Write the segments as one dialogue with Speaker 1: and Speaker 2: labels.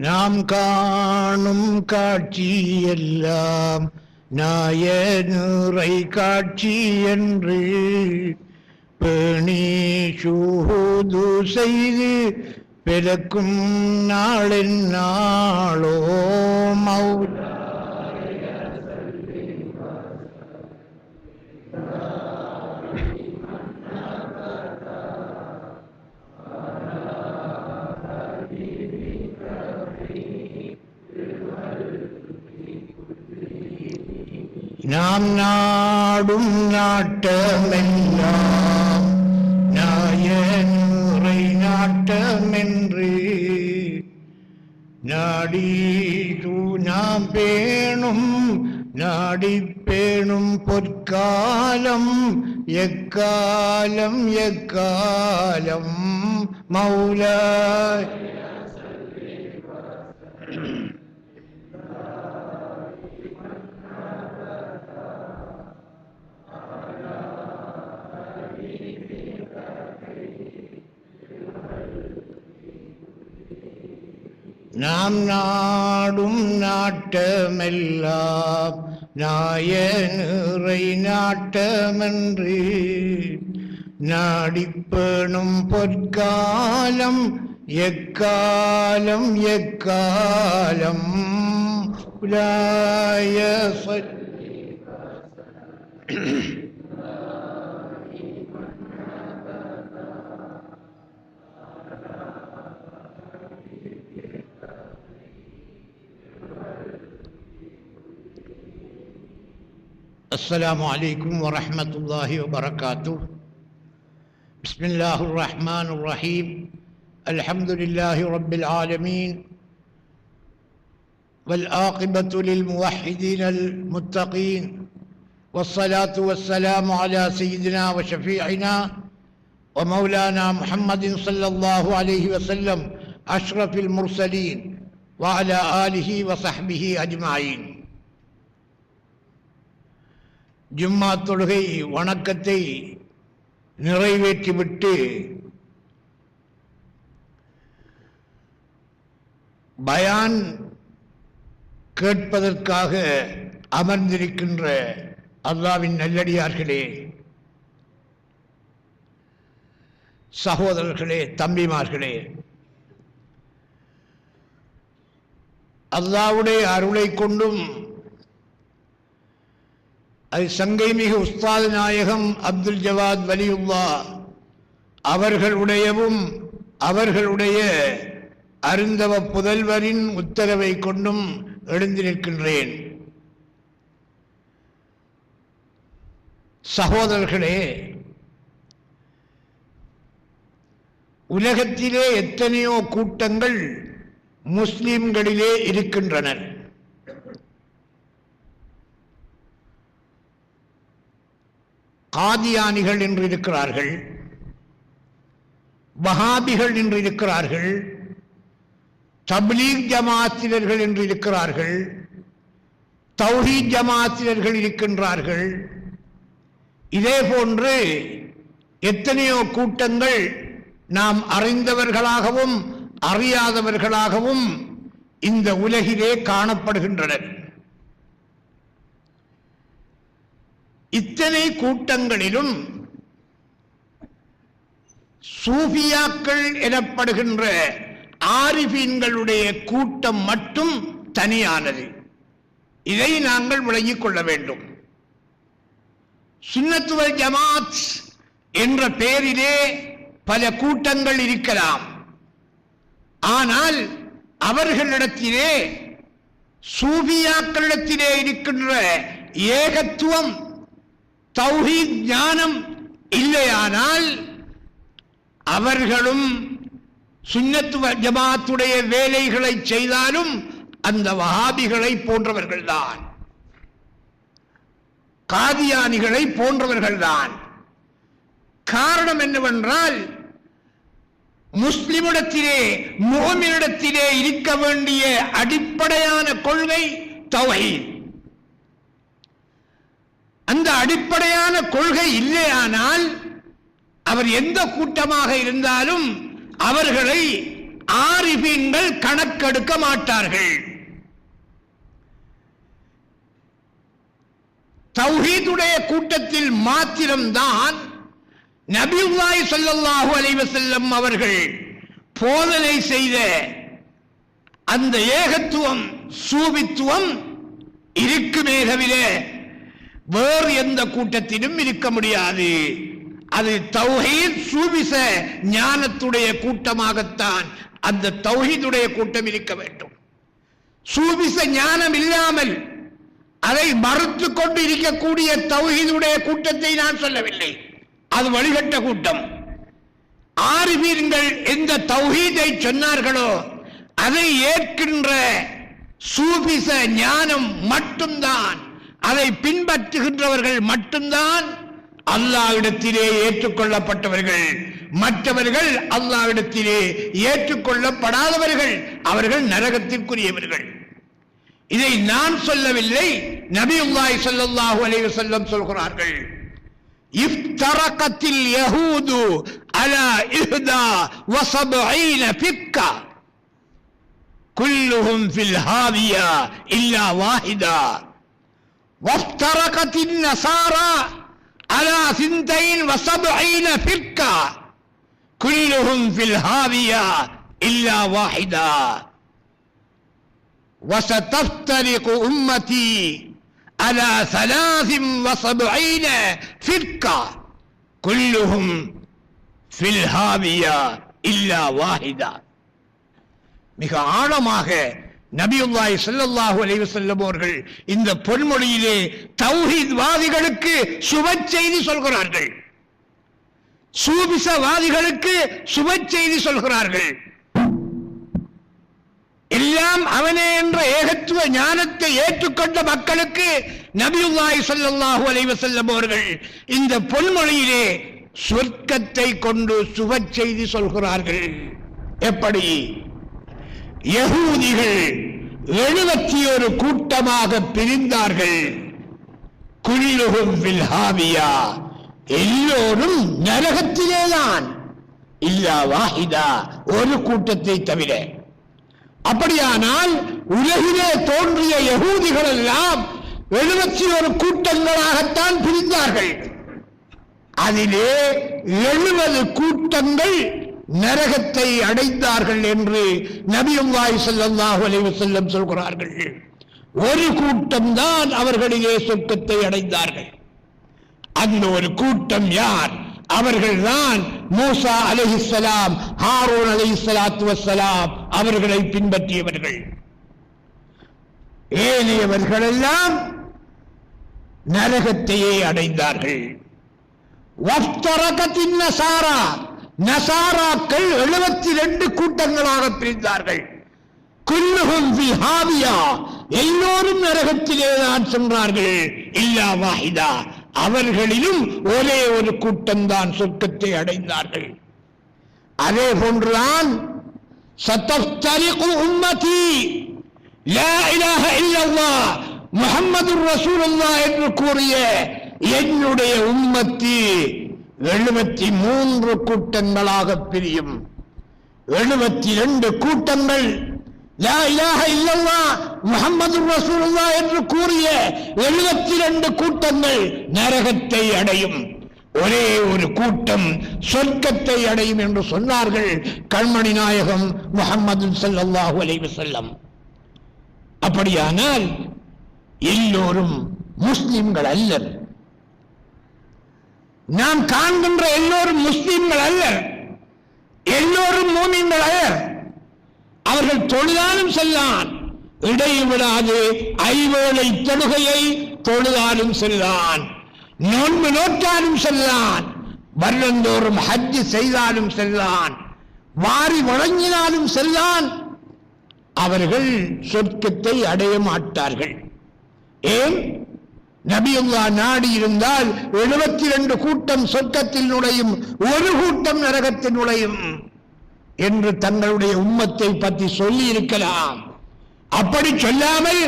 Speaker 1: நாம் காணும் காட்சி எல்லாம் நாயனுரை காட்சி என்று பேணி சூது செய்து பிறக்கும் நாளின் நாளோ மௌ நாம் நாடும் நாட்டமெல்லாம் நாயனுரை நாட்டமென்று நாடி தூ நாம் பேணும் நாடி பேணும் பொற்காலம் எக்காலம் எக்காலம் மௌலாய். நாம் நாடும் நாட்டமெல்லாம் நாயனுரை நாட்டமன்று. நாடிப்பேணும் பொற்காலம் எக்காலம் எக்காலம். உலாய ச- السلام عليكم ورحمة الله وبركاته. بسم الله الرحمن الرحيم. الحمد لله رب العالمين. والآقبة للموحدين المتقين. والصلاة والسلام على سيدنا وشفيعنا ومولانا محمد صلى الله عليه وسلم أشرف المرسلين وعلى آله وصحبه أجمعين. ஜும்மா தொழுகை வணக்கத்தை நிறைவேற்றிவிட்டு பயான் கேட்பதற்காக அமர்ந்திருக்கின்ற அல்லாவின் நல்லடியார்களே சகோதரர்களே தம்பிமார்களே அல்லாவுடைய அருளை கொண்டும் அது சங்கை மிகு உஸ்தாது நாயகம் அப்துல் ஜவாத் வலியுல்லா. அவர்களுடையவும் அவர்களுடைய அருந்தவ புதல்வரின் உத்தரவை கொண்டும் எழுந்து நிற்கின்றேன். சகோதரர்களே உலகத்திலே எத்தனையோ கூட்டங்கள் முஸ்லிம்களிலே இருக்கின்றனர். காதியானிகள் என்று இருக்கிறார்கள். வஹாபிகள் என்று இருக்கிறார்கள். தப்லீக் ஜமாத்தினர்கள் என்று இருக்கிறார்கள். தௌஹீத் ஜமாத்தினர்கள் இருக்கின்றார்கள். இதே போன்று எத்தனையோ கூட்டங்கள் நாம் அறிந்தவர்களாகவும் அறியாதவர்களாகவும் இந்த உலகிலே காணப்படுகின்றனர் இத்தனை கூட்டங்களிலும் சூஃபியாக்கள் எனப்படுகின்ற ஆரிஃபீன்களுடைய கூட்டம் மட்டும் தனியானது. இதை நாங்கள் விளங்கிக் கொள்ள வேண்டும். சுன்னத்துவல் ஜமாத் என்ற பெயரிலே பல கூட்டங்கள் இருக்கலாம். ஆனால் அவர்களிடத்திலே சூபியாக்களிடத்திலே இருக்கின்ற ஏகத்துவம் தௌஹீத் ஞானம் இல்லையானால் அவர்களும் சுன்னத்துவ ஜமாத்துடைய வேலைகளை செய்தாலும் அந்த வஹாபிகளை போன்றவர்கள்தான். காதியானிகளை போன்றவர்கள்தான். காரணம் என்னவென்றால் முஸ்லிமிடத்திலே முகமிடத்திலே இருக்க வேண்டிய அடிப்படையான கொள்கை தௌஹீத். அந்த அடிப்படையான கொள்கை இல்லையானால் அவர் எந்த கூட்டமாக இருந்தாலும் அவர்களை ஆரிபீன்கள் கணக்கெடுக்க மாட்டார்கள். தௌஹீதுடைய கூட்டத்தில் மாத்திரம்தான் நபிவாய் சொல்லல்லாஹு அலைவசல்லம் அவர்கள் போதனை செய்த அந்த ஏகத்துவம் சூபித்துவம் இருக்குமே தவிர வேறு எந்த கூட்டத்திலும் இருக்க முடியாது. அது தௌஹீத் சூபிச ஞானத்துடைய கூட்டமாகத்தான் அந்த தௌஹீதுடைய கூட்டம் இருக்க வேண்டும். சூபிச ஞானம் இல்லாமல் அதை மறுத்து கொண்டு இருக்கக்கூடிய தௌஹீதுடைய கூட்டத்தை நான் சொல்லவில்லை. அது வழிகட்ட கூட்டம். ஆறு வீரங்கள் எந்த தௌஹீதை சொன்னார்களோ அதை ஏற்கின்ற சூபிச ஞானம் மட்டும்தான். அதை பின்பற்றுகின்றவர்கள் மட்டும்தான் அல்லாவிடத்திலே ஏற்றுக்கொள்ளப்பட்டவர்கள். மற்றவர்கள் அல்லாவிடத்திலே ஏற்றுக்கொள்ளப்படாதவர்கள். அவர்கள் நரகத்திற்குரியவர்கள். இதை நான் சொல்லவில்லை நபி உல்லாய் சொல்லல்லாஹு அலைவு செல்லம் சொல்கிறார்கள். இஃப்தரகத்தில் யஹூது அலா இஹ்தா வசபைன பிக்கா குல்லுஹும் ஃபில் ஹாவியா இல்லா வாஹிதா. وافترقت النصارى على ثنتين وسبعين فكة كلهم في الهاوية إلا واحدة وستفترق أمتي على ثلاث وسبعين فرقة كلهم في الهاوية إلا واحدة மிக ஆழமாக நபியுல்லாய் செல்லல்லாஹு அலைவு வஸல்லம் அவர்கள் இந்த பொன்மொழியிலே தௌஹீத் வாதிகளுக்கு சுப செய்தி சொல்கிறார்கள். சூபிசவாதிகளுக்கு சுப செய்தி சொல்கிறார்கள். எல்லாம் அவனே என்ற ஏகத்துவ ஞானத்தை ஏற்றுக்கொண்ட மக்களுக்கு நபியுல்லாய் செல்லல்லாஹு அலைவு வஸல்லம் அவர்கள் இந்த பொன்மொழியிலே சொர்க்கத்தை கொண்டு சுப செய்தி சொல்கிறார்கள். எப்படி? யகூதிகள் எழுபத்தி ஒரு கூட்டமாக பிரிந்தார்கள். குளிருகும் வில்ஹாவியா எல்லோரும் நரகத்திலேதான். இல்லா வாஹிதா. ஒரு கூட்டத்தை தவிர. அப்படியானால் உலகிலே தோன்றிய யகூதிகள் எல்லாம் எழுபத்தி ஒரு கூட்டங்களாகத்தான் பிரிந்தார்கள். அதிலே எழுபது கூட்டங்கள் நரகத்தை அடைந்தார்கள் என்று நபியுல்லாஹி ஸல்லல்லாஹு அலைவு செல்லம் சொல்கிறார்கள். ஒரு கூட்டம் தான் அவர்களையே சொர்க்கத்தை அடைந்தார்கள். அந்த ஒரு கூட்டம் யார்? அவர்கள்தான் மூசா அலைஹிஸ்ஸலாம் ஹாரூன் சலாத்து வசலாம் அவர்களை பின்பற்றியவர்கள். ஏனையவர்கள் எல்லாம் நரகத்தையே அடைந்தார்கள். வஃப்தரகத்தின் சாரா நசாராக்கள் எழுபத்தி ரெண்டு கூட்டங்களாக பிரிந்தார்கள். குல்லுகும் எல்லோரும் நரகத்திலே தான் சென்றார்கள். இல்லா வாஹிதா. அவர்களிலும் ஒரே ஒரு கூட்டம் தான் சொர்க்கத்தை அடைந்தார்கள். அதே போன்றுதான் சத்தஃப்தரிகு உம்மதி. லா இலாஹ என்று கூறிய என்னுடைய உம்மத்தி எழுபத்தி மூன்று கூட்டங்களாக பிரியும். எழுபத்தி ரெண்டு கூட்டங்கள் லா இலாஹ என்று கூறிய எழுபத்தி ரெண்டு கூட்டங்கள் நரகத்தை அடையும். ஒரே ஒரு கூட்டம் சொர்க்கத்தை அடையும் என்று சொன்னார்கள் கண்மணி நாயகம் முகமது சல்லாஹு அலைவு செல்லம் அப்படியானால் எல்லோரும் முஸ்லிம்கள் அல்லர். நாம் காண்கின்ற எல்லோரும் முஸ்லீம்கள் அல்ல. எல்லோரும் மூமின்கள் அல்ல. அவர்கள் தொழுதாலும் செல்லான். இடைவிடாது ஐவேளை தொழுகையை தொழுதாலும் செல்லான். நோன்பு நோட்டாலும் செல்லான். வருடந்தோறும் ஹஜ் செய்தாலும் செல்லான். வாரி வழங்கினாலும் செல்லான். அவர்கள் சொர்க்கத்தை அடைய மாட்டார்கள். ஏன்? நபியுல்லா நாடி இருந்தால் எழுபத்தி ரெண்டு கூட்டம் சொர்க்கத்தில் நுழையும் ஒரு கூட்டம் நரகத்தில் நுழையும் என்று தங்களுடைய உம்மத்தை பற்றி சொல்லி இருக்கலாம். அப்படி சொல்லாமல்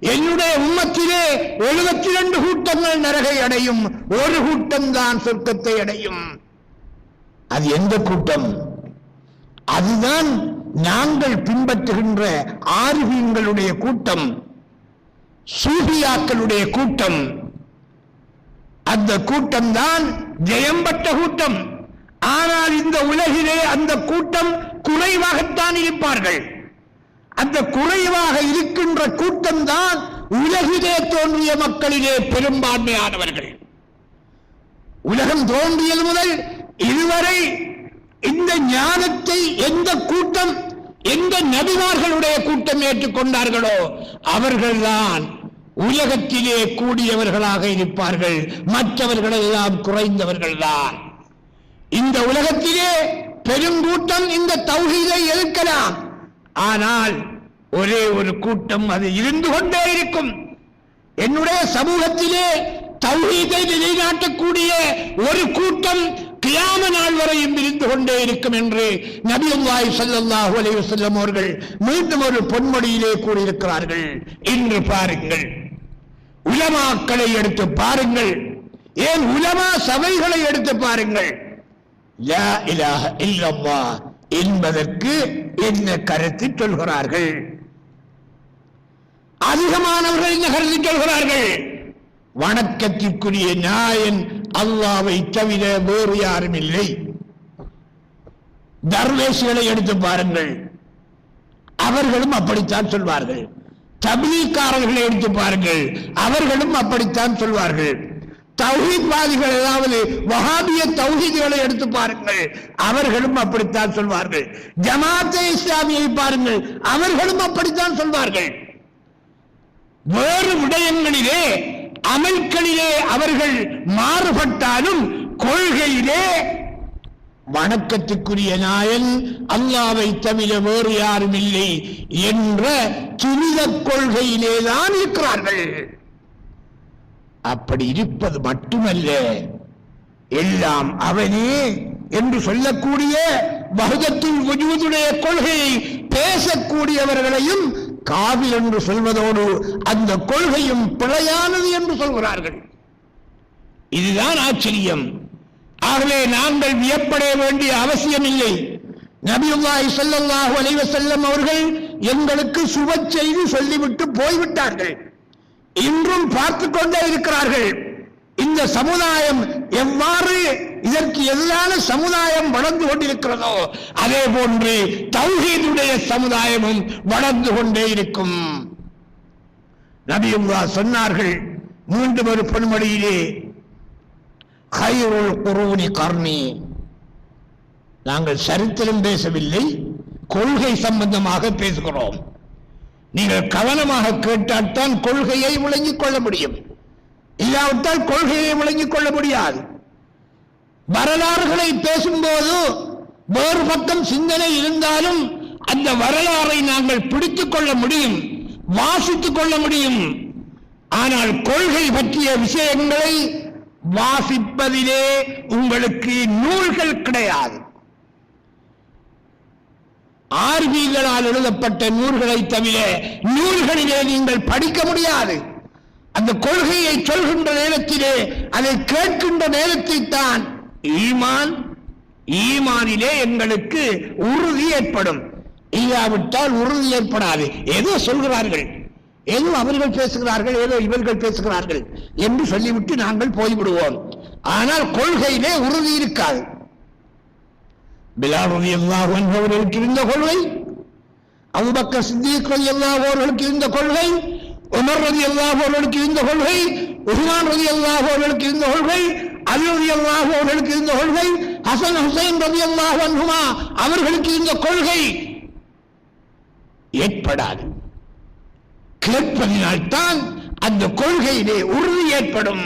Speaker 1: என்னுடைய உம்மத்திலே எழுபத்தி ரெண்டு கூட்டங்கள் நரகை அடையும் ஒரு கூட்டம் தான் சொர்க்கத்தை அடையும். அது எந்த கூட்டம்? அதுதான் நாங்கள் பின்பற்றுகின்ற ஆர்வீங்களுடைய கூட்டம். சூபியாக்களுடைய கூட்டம். அந்த கூட்டம் தான் ஜெயம்பட்ட கூட்டம். ஆனால் இந்த உலகிலே அந்த கூட்டம் குறைவாகத்தான் இருப்பார்கள். அந்த குறைவாக இருக்கின்ற கூட்டம் தான் உலகிலே தோன்றிய மக்களிலே பெரும்பான்மையானவர்கள். உலகம் தோன்றியது முதல் இதுவரை இந்த ஞானத்தை எந்த கூட்டம் எந்த நபிமார்களுடைய கூட்டம் ஏற்றுக்கொண்டார்களோ அவர்கள்தான் உலகத்திலே கூடியவர்களாக இருப்பார்கள். மற்றவர்கள் எல்லாம் குறைந்தவர்கள்தான். இந்த உலகத்திலே பெருங்கூட்டம் இந்த தௌஹீதை எதிர்க்கலாம். ஆனால் ஒரே ஒரு கூட்டம் அது இருந்து கொண்டே இருக்கும். என்னுடைய சமூகத்திலே தௌஹீதை நிலைநாட்டக்கூடிய ஒரு கூட்டம் கியாம நாள் வரையும் இருந்து கொண்டே இருக்கும் என்று நபியுல்லாஹி ஸல்லல்லாஹு அலைய வஸல்லம் அவர்கள் மீண்டும் ஒரு பொன்மொழியிலே கூறியிருக்கிறார்கள். இன்று பாருங்கள். உலமாக்களை எடுத்து பாருங்கள். ஏன் உலமா சபைகளை எடுத்து பாருங்கள். யா இலாஹ இல்லல்லாஹ் என்பதற்கு என்ன கருத்து சொல்கிறார்கள்? அதிகமானவர்கள் என்ன கருத்து சொல்கிறார்கள்? வணக்கத்திற்குரிய நாயன் அல்லாவை தவிர வேறு யாரும் இல்லை. தர்வேசிகளை எடுத்து பாருங்கள். அவர்களும் அப்படித்தான் சொல்வார்கள். தபிலீக்காரர்களை எடுத்து பாருங்கள். அவர்களும் அப்படித்தான் சொல்வார்கள். தௌஹித்வாதிகள் ஏதாவது வஹாபிய தௌஹீதுகளை எடுத்து பாருங்கள். அவர்களும் அப்படித்தான் சொல்வார்கள். ஜமாத்தே இஸ்லாமியை பாருங்கள். அவர்களும் அப்படித்தான் சொல்வார்கள். வேறு விடயங்களிலே அமல்களிலே அவர்கள் மாறுபட்டாலும் கொள்கையிலே வணக்கத்துக்குரிய நாயன் அல்லாவை தவிர வேறு யாரும் இல்லை என்ற துரித கொள்கையிலே தான் இருக்கிறார்கள். அப்படி இருப்பது மட்டுமல்ல எல்லாம் அவனே என்று சொல்லக்கூடிய பகுதத்தின் வஜூதுடைய கொள்கையை பேசக்கூடியவர்களையும் காவில் என்று சொல்வதோடு அந்த கொள்கையும் பிழையானது என்று சொல்கிறார்கள். இதுதான் ஆச்சரியம். ஆகவே நாங்கள் வியப்படைய வேண்டிய அவசியமில்லை. நபியுல்லாஹி ஸல்லல்லாஹு அலைவ செல்லம் அவர்கள் எங்களுக்கு சுப செய்தி சொல்லிவிட்டு போய்விட்டார்கள். இன்றும் பார்த்து கொண்டே இருக்கிறார்கள். இந்த சமுதாயம் எவ்வாறு இதற்கு எதிரான சமுதாயம் வளர்ந்து கொண்டிருக்கிறதோ அதே போன்று தௌஹீதுடைய சமுதாயமும் வளர்ந்து கொண்டே இருக்கும். நபியுல்லா சொன்னார்கள் மீண்டும் ஒரு பொன்மொழியிலே ஹைருல் குருவனி கர்ணி. நாங்கள் சரித்திரம் பேசவில்லை கொள்கை சம்பந்தமாக பேசுகிறோம். நீங்கள் கவனமாக கேட்டால்தான் கொள்கையை விளங்கிக் கொள்ள முடியும். இல்லாவிட்டால் கொள்கையை விளங்கிக் கொள்ள முடியாது. வரலாறுகளை பேசும்போது வேறு பக்கம் சிந்தனை இருந்தாலும் அந்த வரலாறை நாங்கள் பிடித்துக் கொள்ள முடியும் வாசித்துக் கொள்ள முடியும். ஆனால் கொள்கை பற்றிய விஷயங்களை வாசிப்பதிலே உங்களுக்கு நூல்கள் கிடையாது. ஆர்விகளால் எழுதப்பட்ட நூல்களை தவிர நூல்களிலே நீங்கள் படிக்க முடியாது. அந்த கொள்கையை சொல்கின்ற நேரத்திலே அதை கேட்கின்ற நேரத்தில் தான் ஈமான் ஈமானிலே எங்களுக்கு உறுதி ஏற்படும். இல்லாவிட்டால் உறுதி ஏற்படாது. ஏதோ சொல்கிறார்கள். ஏதோ அவர்கள் பேசுகிறார்கள். ஏதோ இவர்கள் பேசுகிறார்கள் என்று சொல்லிவிட்டு நாங்கள் போய்விடுவோம். ஆனால் கொள்கையிலே உறுதி இருக்காது. பிலால் ரலியல்லாஹு அவர்களுக்கு இருந்த கொள்கை அவுபக்க சித்திக் ரலியல்லாஹு இருந்த கொள்கை உமர் ரலியல்லாஹு அவர்களுக்கு இருந்த கொள்கை உஸ்மான் ரலியல்லாஹு அவர்களுக்கு இருந்த கொள்கை அலி ரலியல்லாஹு அவர்களுக்கு இருந்த கொள்கை ஹசன் ஹுசைன் ரலியல்லாஹு அன்ஹுமா அவர்களுக்கு இருந்த கொள்கை ஏற்படாது கேட்பதினால் தான் அந்த கொள்கையிலே உறுதி ஏற்படும்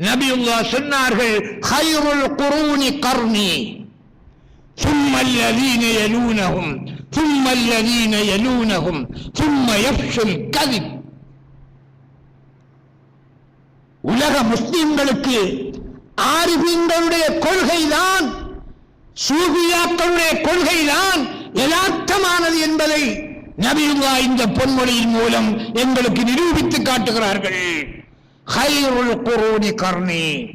Speaker 1: நபியுல்லா சொன்னார்கள் ஹைருல் குரூனி கர்ணி ثم الذين يلونهم ثم الذين يلونهم ثم يفشو الكذب உலக முஸ்லிம்களுக்கு ஆரிஃபீன்களுடைய கொள்கைதான் சூபியாக்களுடைய கொள்கைதான் யதார்த்தமானது என்பதை நபியுல்லா இந்த பொன்மொழியின் மூலம் எங்களுக்கு நிரூபித்து காட்டுகிறார்கள். ஹைருள் குரூனி கர்ணி.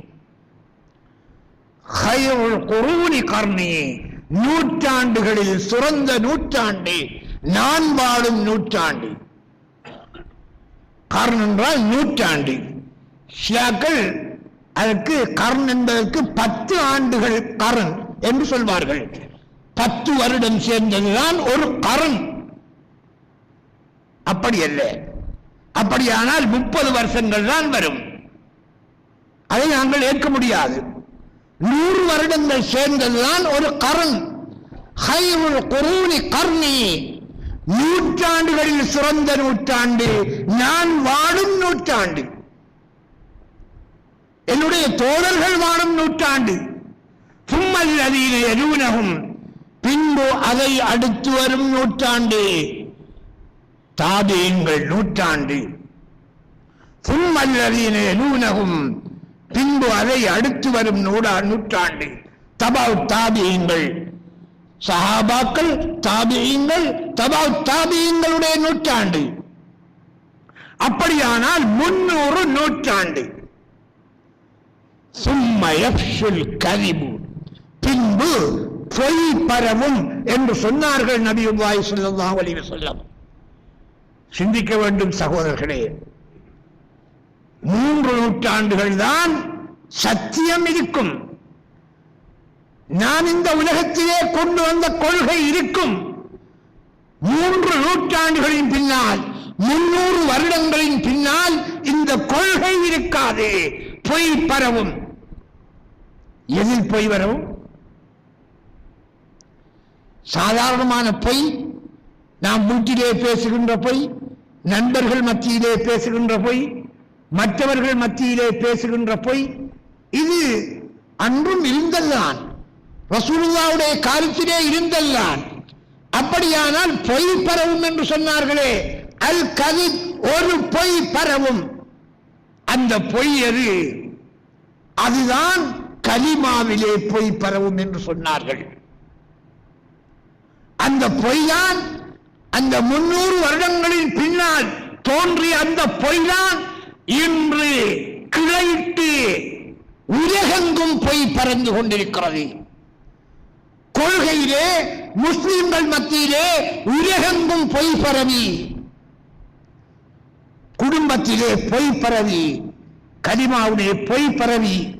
Speaker 1: ஹைருள் குரூனி கர்ணி. நூற்றாண்டுகளில் சுரந்த நூற்றாண்டு நான் வாழும் நூற்றாண்டு. காரணம் நூற்றாண்டு. ஷியாக்கள் அதற்கு கர்ன் என்பதற்கு பத்து ஆண்டுகள் கரண் என்று சொல்வார்கள். பத்து வருடம் சேர்ந்ததுதான் ஒரு கரண். அப்படி அல்ல. அப்படியானால் முப்பது வருஷங்கள் தான் வரும். அதை நாங்கள் ஏற்க முடியாது. நூறு வருடங்கள் சேர்ந்ததுதான் ஒரு கரண். ஹைருல் குரூனி கர்ணி. நூற்றாண்டுகளில் சிறந்த நூற்றாண்டு நான் வாழும் நூற்றாண்டு. என்னுடைய தோழர்கள் வாழும் நூற்றாண்டு. சும்மல் அதீன எருவினகும் பின்பு அதை அடுத்து வரும் நூற்றாண்டு. தாபியங்கள் நூற்றாண்டு. சும்மல் அதீன எருவினகும் பின்பு அதை அடுத்து வரும் நூடா நூற்றாண்டு. தபாவ் தாபியங்கள் சஹாபாக்கள் தாபியங்கள் தபாவ் தாபியங்களுடைய நூற்றாண்டு. அப்படியானால் முன்னூறு நூற்றாண்டு. சும்மயப்சுல் கரிபு. பின்பு பொய் பரவும் என்று சொன்னார்கள் நபியுல்லாய் ஸல்லல்லாஹு வலிவு சொல்லம் சிந்திக்க வேண்டும் சகோதரர்களே. மூன்று நூற்றாண்டுகள் தான் சத்தியம் இருக்கும். நான் இந்த உலகத்திலே கொண்டு வந்த கொள்கை இருக்கும். மூன்று நூற்றாண்டுகளின் பின்னால் முன்னூறு வருடங்களின் பின்னால் இந்த கொள்கை இருக்காது. பொய் பரவும். எதில் பொய் வரவும் சாதாரணமான பொய் நாம் வீட்டிலே பேசுகின்ற பொய் நண்பர்கள் மத்தியிலே பேசுகின்ற பொய் மற்றவர்கள் மத்தியிலே பேசுகின்ற பொய் இது அன்றும் இருந்தல்தான். ரசூலுல்லாவுடைய காலத்திலே இருந்தல்தான். அப்படியானால் பொய் பரவும் என்று சொன்னார்களே அல் கதி ஒரு பொய் பரவும். அந்த பொய் அது அதுதான் கலிமாவிலே பொய் பரவும் என்று சொன்னார்கள். அந்த பொய்தான் அந்த முன்னூறு வருடங்களின் பின்னால் தோன்றிய அந்த பொய்தான் இன்று கிளைத்து உலகெங்கும் பொய் பறந்து கொண்டிருக்கிறது. கொள்கையிலே முஸ்லிம்கள் மத்தியிலே உலகெங்கும் பொய் பரவி. குடும்பத்திலே பொய் பரவி. கலிமாவுடைய பொய் பரவி.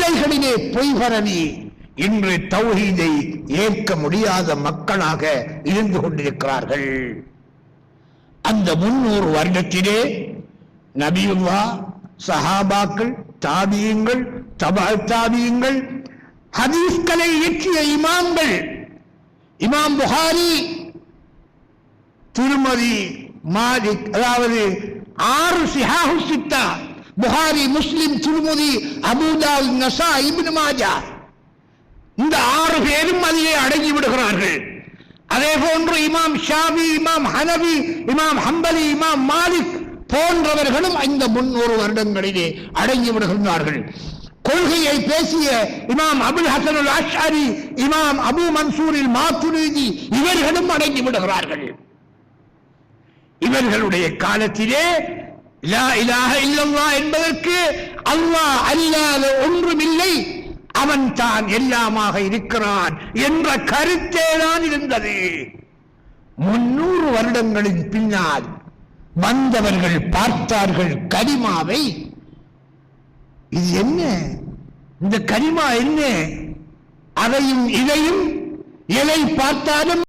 Speaker 1: பிள்ளைகளிலே பொய்பரணி இன்று தௌஹீதை ஏற்க முடியாத மக்களாக இருந்து கொண்டிருக்கிறார்கள். அந்த முன்னூறு வருடத்திலே நபியுல்லா சஹாபாக்கள் தாபியங்கள் தபால் தாபியங்கள் ஹதீஸ்களை இயற்றிய இமாம்கள் இமாம் புகாரி திருமதி மாலிக் அதாவது ஆறு சிஹாஹு சித்தா புகாரி முஸ்லிம் திருமதி அபூதால் நசா இபின் மாஜா இந்த ஆறு பேரும் அதிலே அடங்கி விடுகிறார்கள். அதே போன்று இமாம் ஷாபி இமாம் ஹனபி இமாம் ஹம்பலி இமாம் மாலிக் போன்றவர்களும் இந்த முன்னூறு வருடங்களிலே அடங்கி விடுகின்றார்கள். கொள்கையை பேசிய இமாம் அபுல் ஹசனுல் அஷ்அரி இமாம் அபு மன்சூரில் மாத்துரிதி இவர்களும் அடங்கி விடுகிறார்கள். இவர்களுடைய காலத்திலே என்பதற்கு அல்லாஹ் அல்லாத ஒன்றுமில்லை. அவன் தான் எல்லாமாக இருக்கிறான் என்ற கருத்தே தான் இருந்தது. முன்னூறு வருடங்களின் பின்னால் வந்தவர்கள் பார்த்தார்கள் கரிமாவை. இது என்ன? இந்த கரிமா என்ன? அதையும் இதையும் எதை பார்த்தாலும்